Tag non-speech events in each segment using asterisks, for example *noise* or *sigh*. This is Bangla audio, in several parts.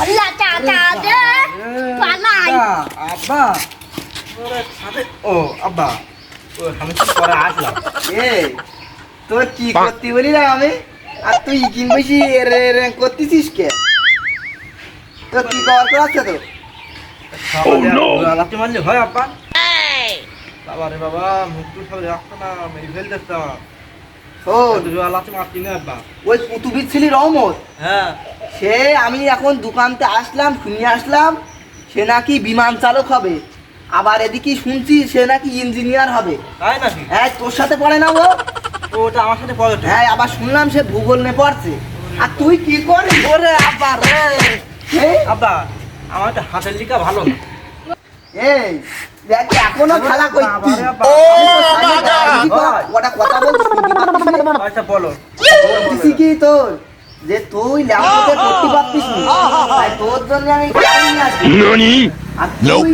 পল্লা চাচা দে পালাই। আব্বা। ওরে সাথে ও আব্বা। ও আমি তো পরে আসলাম। এ তোর কি করতে বলি না আমি? আর তুই ইকিন বেশি রে রে করতেছিস কে? তোর কি করার কর আছে তো লাঠি মারলে হয় আব্বা। বাবা রে বাবা মুখ টুক সব রাখতো না মেরে ফেল দেখতাম ও লাঠি মারতি না আব্বা। ওই পুতুবির ছিলি রহমত? হ্যাঁ। সে আমি এখন দোকানতে আসলাম শুনিয়ে আসলাম সে নাকি বিমান চালক হবে। আবার এদিকে শুনছি সে নাকি ইঞ্জিনিয়ার হবে। তাই নাকি? হ্যাঁ তোর সাথে পড়ে না ও? ও ওটা আমার সাথে পড়ে। হ্যাঁ আবার শুনলাম সে ভূগোল নিয়ে পড়ছে। আর তুই কি করিস ওরে আবার রে। আব্বা আমার একটা হাতের লিখা ভালো না। এই দেখ এখনও খেলা করছিস বাবারে আব্বা। ওটা কথা বলছিস? আচ্ছা বলো। কি তোর? যে তুই ল্যাপটপে করতে পারতিস না তাই তোর জন্য আমি গাড়ি নিয়ে আসি আর তুই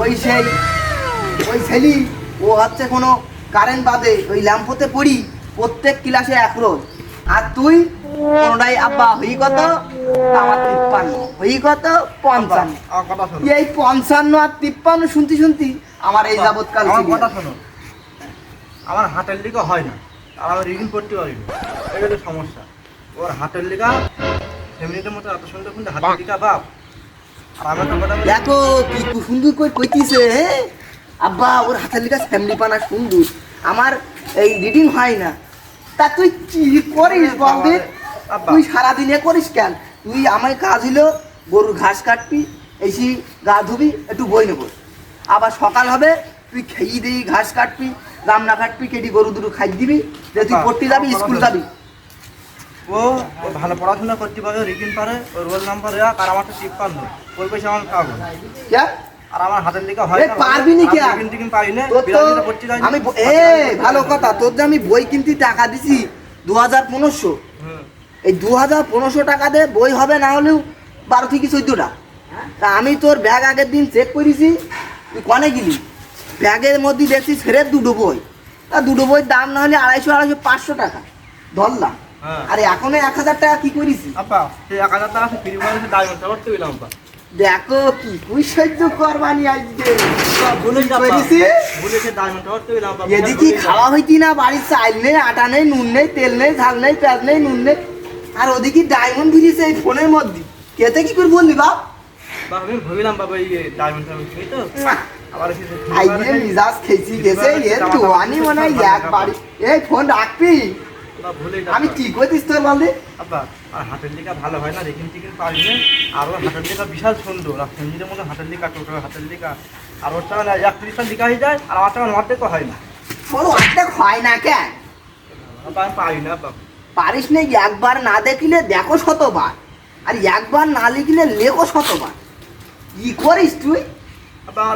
ওই সেই ওই ছেলি ও হচ্ছে কোনো কারেন্ট বাদে ওই ল্যাম্পোতে পড়ি প্রত্যেক ক্লাসে এক রোজ। আর তুই কোনটাই আব্বা হই কত? আমার তিপ্পান্ন। হই কত? পঞ্চান্ন। আমার কথা শোনো। এই পঞ্চান্ন আর তিপ্পান্ন শুনতি শুনতি আমার এই যাবৎকাল আমার কথা শোনো। আমার হাতের দিকে হয় না। আর আমি রিডিং করতে পারি না। এই সমস্যা। ওর হাতের লিখা ফ্যামিলিটার মতো এত সুন্দর সুন্দর হাতের লিখা বাপ। আর আমি তো মোটামুটি দেখো কি সুন্দর করে কইতিছে হ্যাঁ আব্বা ওর হাতের লেখা ফ্যামিলি পানা সুন্দর। আমার এই রিডিং হয় না। তা তুই কি করিস বলদি আব্বা। তুই সারাদিনে করিস কেন? তুই আমার কাজ হলো গরুর ঘাস কাটবি এসি গা ধুবি একটু বই নেব। আবার সকাল হবে তুই খেয়ে দিই ঘাস কাটবি রান্না কাটবি কেটে গরু দুটো খাই দিবি যে তুই পড়তে যাবি স্কুল যাবি। ও ভালো পড়াশোনা করতে পারে রিডিং পারে ওর রোল নাম্বার এক আর আমার তো তিপ্পান্ন ওই পয়সা আমার না। আর আমার হাতের লিখা হয় পারবি নি কে? রিডিং টিকিং পারি না আমি এ ভালো কথা তোর যে আমি বই কিনতে টাকা দিছি দু হাজার পনেরোশো হুম। এই দু হাজার পনেরোশো টাকা দিয়ে বই হবে না হলেও বারো থেকে চোদ্দোটা তা আমি তোর ব্যাগ আগের দিন চেক করেছি তুই কনে গেলি ব্যাগের মধ্যে দেখছি ফেরে দুটো বই তা দুটো বইয়ের দাম না হলে আড়াইশো আড়াইশো পাঁচশো টাকা ধরলাম। আরে এখনও এক হাজার টাকা কি করেছি আব্বা সেই এক হাজার টাকা ফ্রি ফায়ার ডায়মন্ড করতে পেলাম আব্বা দেখো কি তুই সহ্য করবানি আজকে। এদিকে খাওয়া হইতি না বাড়ির নেই আটা নেই নুন নেই তেল নেই ঝাল নেই পেঁয়াজ নেই নুন নেই। আর ওদিকে ডায়মন্ড ভিজিছে এই ফোনের মধ্যে। কেতে কি করে বললি বাপ? ভাবিলাম বাবা এই ডায়মন্ড তো। আবার এসে সে free আইয়ে মিজাজ খেয়েছি গেছে এ তোয়ানি মনে এক বাড়ি এই ফোন রাখবি। আমি কি করতিস তোর বলদি আব্বা আর হাতের লেখা ভালো হয় না রেখিন টিকিন পারি না আর ওর লেখা বিশাল সুন্দর। আর লেখা টোটো লেখা আর ওর টাকা এক ত্রিশটা লেখা হয়ে যায় আর আমার টাকা হয় না। অর্ধেক হয় না কেন? আব্বা আমি পারি না আব্বা। পারিস না একবার না দেখলে দেখো শতবার। আর একবার না লিখলে লেখো শতবার। কি করিস তুই?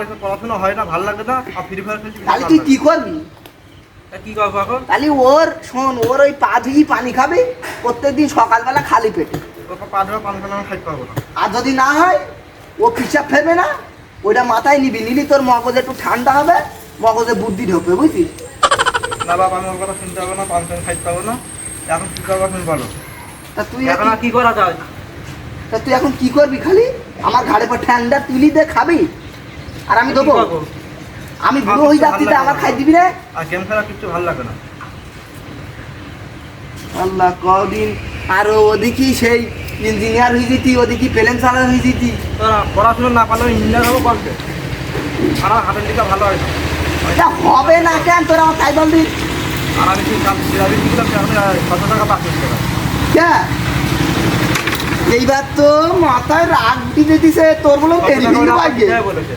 এখন পড়াশোনা হয় না ভালো লাগে না আর ফ্রি ফায়ার খেলছি তাহলে তুই কি করবি? কি করব এখন? তাহলে ওর শোন ওর ওই পা ধুই পানি খাবে প্রত্যেকদিন সকালবেলা খালি পেটে। পা ধোয়া পান খানা খাইতে পারব না। আর যদি না হয় ও পিসাব ফেলবে না ওইটা মাথায় নিবি নিলি তোর মগজ একটু ঠান্ডা হবে মগজে বুদ্ধি ঢোকবে বুঝছিস না বাবা আমি ওর কথা শুনতে পারব না পান খাইতে পারব না। এখন কি করব তুমি বলো? তা তুই এখন কি করা যায়? তা তুই এখন কি করবি খালি? আমার ঘাড়ে পর ঠান্ডা তুলি দে খাবি? আর আমি দেবো? আমি বুড়ো হয়ে যাচ্ছি তা আমার খাই দিবি রে। আর গেম খেলা কিছু ভালো লাগে না। আল্লাহ কদিন আর ওদিকে সেই ইঞ্জিনিয়ার হয়ে যেতি ওদিকে প্লেন চালার হয়ে যেতি। পড়াশোনা না পারলে ইঞ্জিনিয়ার হব আর আমার হাতের দিকে ভালো হয় না। এটা হবে না কেন? তোরা আমার তাই বলবি আর আমি সেই কাজ দিলাম কত টাকা পাস করতে কে? এইবার তো মাথায় রাগ দিতে দিছে তোর বলে টেলিভিশন পাইছে বলেছে।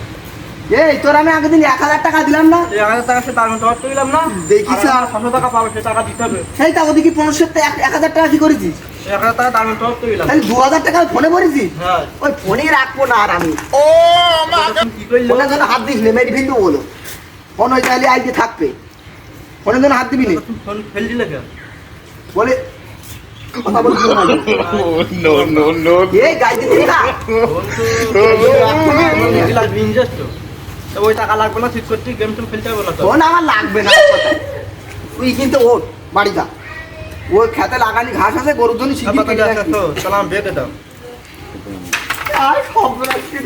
এই তোর আমি আগের দিন এক হাজার টাকা দিলাম না। এক হাজার টাকা সে তার মধ্যে অর্থ দিলাম না। দেখিস আর আর। ছশো টাকা পাবে সে টাকা দিতে হবে। সেই তা ওদিকে পনেরোশো এক- এক হাজার টাকা কি করেছিস? এক হাজার টাকা তার মধ্যে অর্থ দিলাম। তাহলে দু হাজার টাকা ফোনে ভরেছিস হ্যাঁ। ওই ফোনে রাখব না আর আমি। কি করলে? হাত দিস নে মেরি ফিন্দু বলো। ফোন ওই তাহলে আজকে থাকবে। ফোনে যেন হাত দিবি না। ফোন ফেল দিলে বলে কথা বলছি no, no, *laughs* ফোন তো তো তো ওই টাকা লাগবে না ঠিক করতে গেম টেম খেলতে হবে না তো। ফোন আমার লাগবে না তুই কিন্তু ওর বাড়ি যা। ও খেতে লাগানি ঘাস আছে গরুর জন্য আবার কেটে তাহলে তো চলো আমি বেঁধে দাও। আর খবর আছে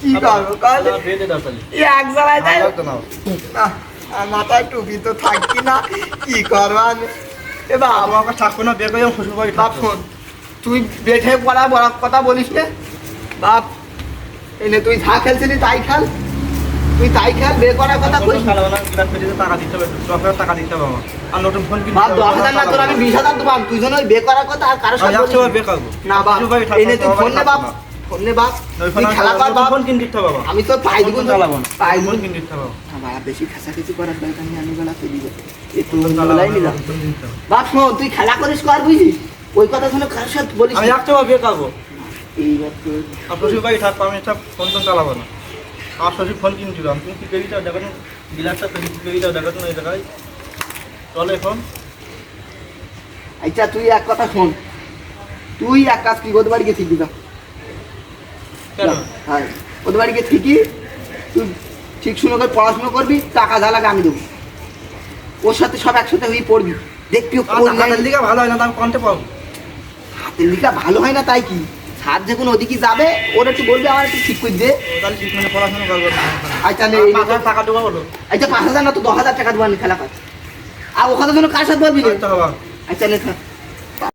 কি করব কাল না, বেঁধে দাও তাহলে। এক জায়গায় তাই তো। না মাথায় টুপি তো থাকি না কি করব এ বাবা আমাকে থাকব না বের করে শ্বশুর বাড়ি বাপ। শোন তুই বেঠে পড়া বড় কথা বলিস নে। বাপ এনে তুই যা খেলছিলি তাই খেল। তুই তাই খেল বে করার কথা তো টাকা দিতে হবে, দশ টাকা দিতে হবে আমার। আর নতুন ফোন কিনতে বাপ দশ হাজার না তোর আমি বিশ হাজার দেবো তুই যেন ওই করার কথা আর কারোর আমি সাথে একশো বলিস বার বের করব। না বাপ শ্বশুর বাড়ি থাকব, এনে তুই ফোন নে বাপ ফোন নে বাপ তুই খেলা কর বাপ ফোন কিনে দিতে হবে বাবা। আমি তোর পাই দিব চালাবো পাই ফোন দিব হবে বাবা। বাবা বেশি খেসাখেসি করার দরকার নেই আমি বেলা ফেলি যাব একটু ফোন চালাবো নিলাম ফোন কিনে দিতে হবে। বাপ শোন তুই খেলা করিস কর বুঝলি ওই কথা শুনে কারোর সাথে বলিস আমি না। একশো বার বের করব। এইবার বাড়ি আমি সব ফোন চালাবো না। শ্বশুর ফোন কিনছিল আমি তুমি কি পেরিটাও দেখো বিলাসটা পেরিটাও দেখো না চলে ফোন আচ্ছা তুই এক কথা শোন তুই এক কাজ কি ওদের বাড়ি গিয়ে কেন হ্যাঁ ওদের বাড়ি গিয়ে ঠিকই তুই ঠিক শুনে করে পড়াশুনো করবি টাকা যা লাগে আমি দেবো ওর সাথে সব একসাথে হয়ে পড়বি দেখবি লাইনে- দিকে ভালো হয় না আমি কন্টে পাবো হাতের লিখা ভালো হয় না তাই কি স্যার কোনো ওদিকে যাবে ওরা একটু বলবে আমার একটু ঠিক করে দে। তাহলে ঠিক মানে পড়াশোনা করব। আচ্ছা এই টাকা দেবো বলো। আচ্ছা পাঁচ হাজার না তো দশ হাজার টাকা দেবো খেলা পাচ্ছি আর ওখানে যেন কার সাথে বলবি আচ্ছা থাক